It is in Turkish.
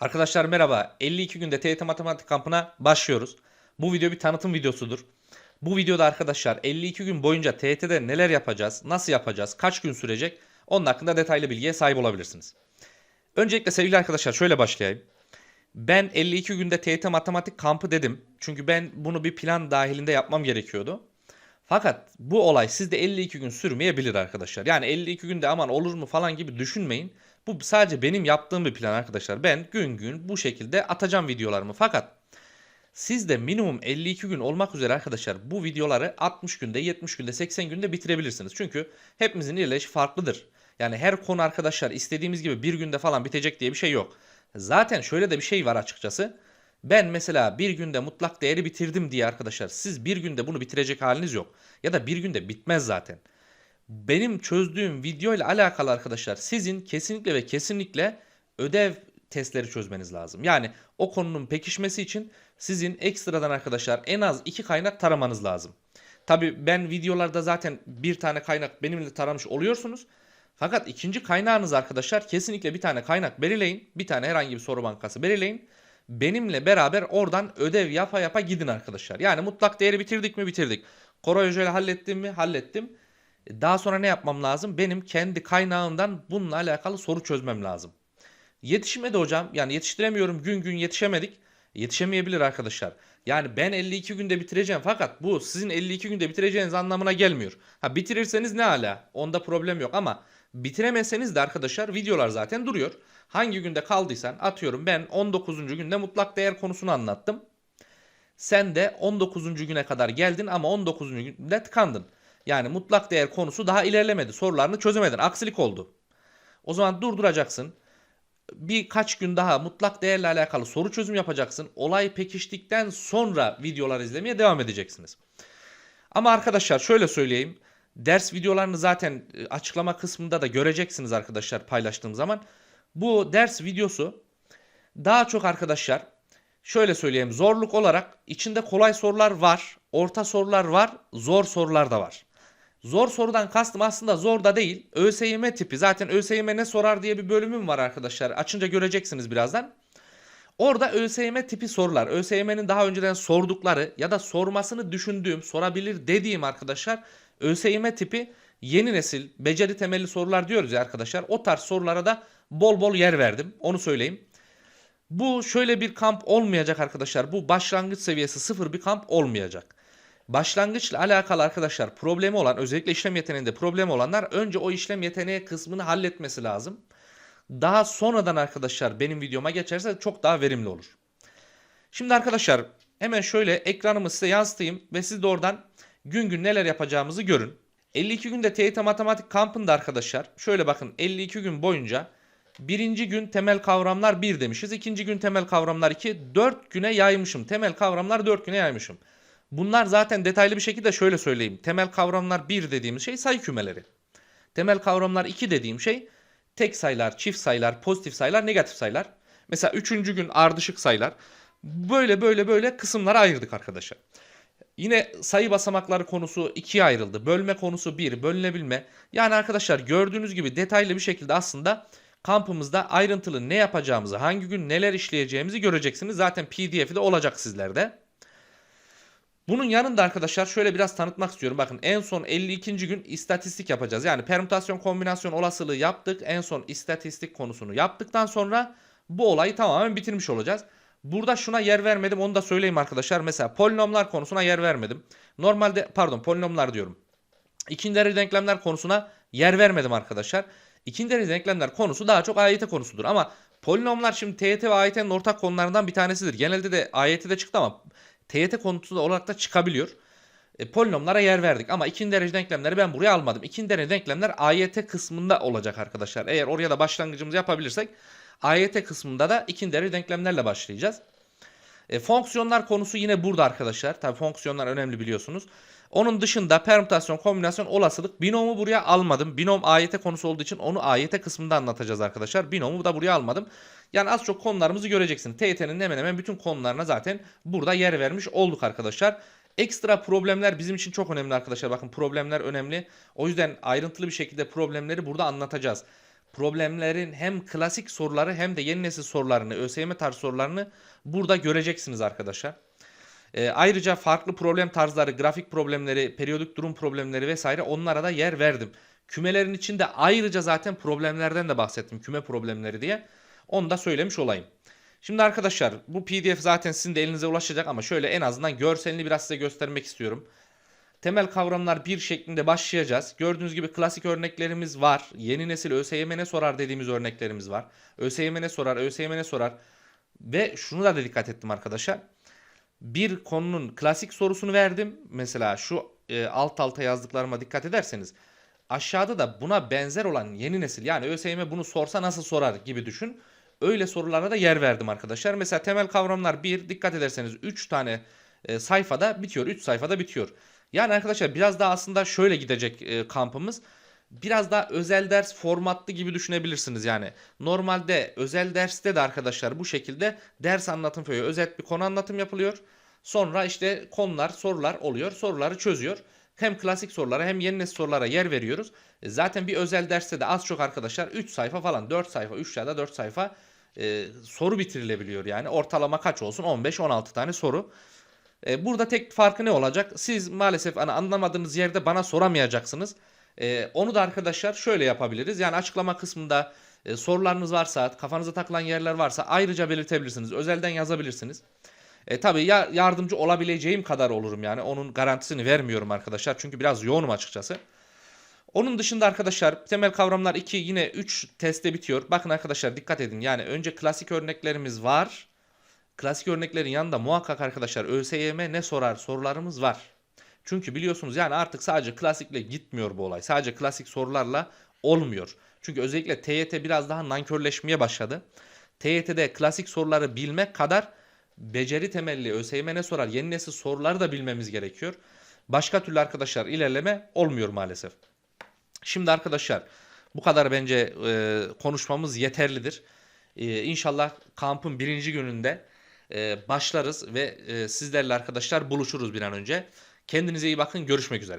Arkadaşlar merhaba. 52 günde TYT Matematik kampına başlıyoruz. Bu video bir tanıtım videosudur. Bu videoda arkadaşlar 52 gün boyunca TYT'de neler yapacağız, nasıl yapacağız, kaç gün sürecek onun hakkında detaylı bilgiye sahip olabilirsiniz. Öncelikle sevgili arkadaşlar şöyle başlayayım. Ben 52 günde TYT Matematik kampı dedim. Çünkü ben bunu bir plan dahilinde yapmam gerekiyordu. Fakat bu olay sizde 52 gün sürmeyebilir arkadaşlar. Yani 52 günde aman olur mu falan gibi düşünmeyin. Bu sadece benim yaptığım bir plan arkadaşlar. Ben gün gün bu şekilde atacağım videolarımı. Fakat siz de minimum 52 gün olmak üzere arkadaşlar bu videoları 60 günde, 70 günde, 80 günde bitirebilirsiniz. Çünkü hepimizin ilerleyişi farklıdır. Yani her konu arkadaşlar istediğimiz gibi bir günde falan bitecek diye bir şey yok. Zaten şöyle de bir şey var açıkçası. Ben mesela bir günde mutlak değeri bitirdim diye arkadaşlar siz bir günde bunu bitirecek haliniz yok. Ya da bir günde bitmez zaten. Benim çözdüğüm video ile alakalı arkadaşlar sizin kesinlikle ve kesinlikle ödev testleri çözmeniz lazım. Yani o konunun pekişmesi için sizin ekstradan arkadaşlar en az iki kaynak taramanız lazım. Tabi ben videolarda zaten bir tane kaynak benimle taramış oluyorsunuz. Fakat ikinci kaynağınız arkadaşlar kesinlikle bir tane kaynak belirleyin. Bir tane herhangi bir soru bankası belirleyin. Benimle beraber oradan ödev yapa yapa gidin arkadaşlar. Yani mutlak değeri bitirdik mi bitirdik. Koray Hoca hallettim mi hallettim. Daha sonra ne yapmam lazım? Benim kendi kaynağımdan bununla alakalı soru çözmem lazım. Yetişmedi hocam. Yani yetiştiremiyorum. Gün gün yetişemedik. Yetişemeyebilir arkadaşlar. Yani ben 52 günde bitireceğim fakat bu sizin 52 günde bitireceğiniz anlamına gelmiyor. Ha bitirirseniz ne ala? Onda problem yok ama bitiremezseniz de arkadaşlar videolar zaten duruyor. Hangi günde kaldıysan atıyorum ben 19. günde mutlak değer konusunu anlattım. Sen de 19. güne kadar geldin ama 19. günde tıkandın. Yani mutlak değer konusu daha ilerlemedi. Sorularını çözemedin. Aksilik oldu. O zaman durduracaksın. Birkaç gün daha mutlak değerle alakalı soru çözüm yapacaksın. Olay pekiştikten sonra videolar izlemeye devam edeceksiniz. Ama arkadaşlar şöyle söyleyeyim. Ders videolarını zaten e, açıklama kısmında da göreceksiniz arkadaşlar paylaştığım zaman. Bu ders videosu daha çok arkadaşlar şöyle söyleyeyim zorluk olarak içinde kolay sorular var, orta sorular var, zor sorular da var. Zor sorudan kastım aslında zor da değil. ÖSYM tipi. Zaten ÖSYM ne sorar diye bir bölümüm var arkadaşlar. Açınca göreceksiniz birazdan. Orada ÖSYM tipi sorular. ÖSYM'nin daha önceden sordukları ya da sormasını düşündüğüm, sorabilir dediğim arkadaşlar ÖSYM tipi yeni nesil beceri temelli sorular diyoruz ya arkadaşlar. O tarz sorulara da bol bol yer verdim. Onu söyleyeyim. Bu şöyle bir kamp olmayacak arkadaşlar. Bu başlangıç seviyesi sıfır bir kamp olmayacak. Başlangıçla alakalı arkadaşlar problemi olan özellikle işlem yeteneğinde problemi olanlar önce o işlem yeteneği kısmını halletmesi lazım. Daha sonradan arkadaşlar benim videoma geçerse çok daha verimli olur. Şimdi arkadaşlar hemen şöyle ekranımı size yansıtayım ve siz de oradan gün gün neler yapacağımızı görün. 52 günde TYT Matematik kampında arkadaşlar şöyle bakın 52 gün boyunca birinci gün temel kavramlar 1 demişiz. ikinci gün temel kavramlar 2. 4 güne yaymışım. Temel kavramlar 4 güne yaymışım. Bunlar zaten detaylı bir şekilde şöyle söyleyeyim. Temel kavramlar 1 dediğimiz şey sayı kümeleri. Temel kavramlar 2 dediğim şey tek sayılar, çift sayılar, pozitif sayılar, negatif sayılar. Mesela 3. gün ardışık sayılar. Böyle böyle böyle kısımlara ayırdık arkadaşlar. Yine sayı basamakları konusu ikiye ayrıldı. Bölme konusu bir, bölünebilme. Yani arkadaşlar gördüğünüz gibi detaylı bir şekilde aslında kampımızda ayrıntılı ne yapacağımızı, hangi gün neler işleyeceğimizi göreceksiniz. Zaten pdf'i de olacak sizlerde. Bunun yanında arkadaşlar şöyle biraz tanıtmak istiyorum. Bakın en son 52. gün istatistik yapacağız. Yani permütasyon kombinasyon olasılığı yaptık. En son istatistik konusunu yaptıktan sonra bu olayı tamamen bitirmiş olacağız. Burada şuna yer vermedim onu da söyleyeyim arkadaşlar. Mesela polinomlar konusuna yer vermedim. Normalde pardon polinomlar diyorum. İkinci derece denklemler konusuna yer vermedim arkadaşlar. İkinci derece denklemler konusu daha çok AYT konusudur. Ama polinomlar şimdi TYT ve AYT'nin ortak konularından bir tanesidir. Genelde de AYT'de çıktı ama TYT konusu da olarak da çıkabiliyor. E, polinomlara yer verdik ama ikinci derece denklemleri ben buraya almadım. İkinci derece denklemler AYT kısmında olacak arkadaşlar. Eğer oraya da başlangıcımızı yapabilirsek AYT kısmında da ikinci derece denklemlerle başlayacağız. E, fonksiyonlar konusu yine burada arkadaşlar. Tabi fonksiyonlar önemli biliyorsunuz. Onun dışında permütasyon, kombinasyon, olasılık. Binomu buraya almadım. Binom AYT konusu olduğu için onu AYT kısmında anlatacağız arkadaşlar. Binomu da buraya almadım. Yani az çok konularımızı göreceksin. TYT'nin hemen hemen bütün konularına zaten burada yer vermiş olduk arkadaşlar. Ekstra problemler bizim için çok önemli arkadaşlar. Bakın problemler önemli. O yüzden ayrıntılı bir şekilde problemleri burada anlatacağız. Problemlerin hem klasik soruları hem de yeni nesil sorularını, ÖSYM tarzı sorularını burada göreceksiniz arkadaşlar. E, ayrıca farklı problem tarzları, grafik problemleri, periyodik durum problemleri vesaire onlara da yer verdim. Kümelerin içinde ayrıca zaten problemlerden de bahsettim. Küme problemleri diye. Onu da söylemiş olayım. Şimdi arkadaşlar bu pdf zaten sizin de elinize ulaşacak ama şöyle en azından görselini biraz size göstermek istiyorum. Temel kavramlar bir şeklinde başlayacağız. Gördüğünüz gibi klasik örneklerimiz var. Yeni nesil ÖSYM ne sorar dediğimiz örneklerimiz var. ÖSYM ne sorar, ÖSYM ne sorar. Ve şunu da, dikkat ettim arkadaşlar. Bir konunun klasik sorusunu verdim. Mesela şu e, alt alta yazdıklarıma dikkat ederseniz. Aşağıda da buna benzer olan yeni nesil yani ÖSYM bunu sorsa nasıl sorar gibi düşün. Öyle sorulara da yer verdim arkadaşlar. Mesela temel kavramlar 1 dikkat ederseniz 3 tane e, sayfada bitiyor. 3 sayfada bitiyor. Yani arkadaşlar biraz daha aslında şöyle gidecek e, kampımız. Biraz daha özel ders formatlı gibi düşünebilirsiniz yani. Normalde özel derste de arkadaşlar bu şekilde ders anlatım böyle özet bir konu anlatım yapılıyor. Sonra işte konular, sorular oluyor. Soruları çözüyor. Hem klasik sorulara hem yeni nesil sorulara yer veriyoruz. E, Zaten bir özel derste de az çok arkadaşlar 3 sayfa falan 4 sayfa 3 ya da 4 sayfa e, soru bitirilebiliyor yani. Ortalama kaç olsun? 15-16 tane soru. E, burada tek farkı ne olacak? Siz maalesef hani anlamadığınız yerde bana soramayacaksınız. E, onu da arkadaşlar şöyle yapabiliriz. Yani açıklama kısmında e, sorularınız varsa, kafanıza takılan yerler varsa ayrıca belirtebilirsiniz. Özelden yazabilirsiniz. E, tabii ya yardımcı olabileceğim kadar olurum yani. Onun garantisini vermiyorum arkadaşlar. Çünkü biraz yoğunum açıkçası. Onun dışında arkadaşlar temel kavramlar 2 yine 3 testte bitiyor. Bakın arkadaşlar dikkat edin. Yani önce klasik örneklerimiz var. Klasik örneklerin yanında muhakkak arkadaşlar ÖSYM ne sorar sorularımız var. Çünkü biliyorsunuz yani artık sadece klasikle gitmiyor bu olay. Sadece klasik sorularla olmuyor. Çünkü özellikle TYT biraz daha nankörleşmeye başladı. TYT'de klasik soruları bilmek kadar beceri temelli ÖSYM ne sorar yeni nesil soruları da bilmemiz gerekiyor. Başka türlü arkadaşlar ilerleme olmuyor maalesef. Şimdi arkadaşlar bu kadar bence e, konuşmamız yeterlidir. E, inşallah kampın birinci gününde e, başlarız ve e, sizlerle arkadaşlar buluşuruz bir an önce. Kendinize iyi bakın görüşmek üzere.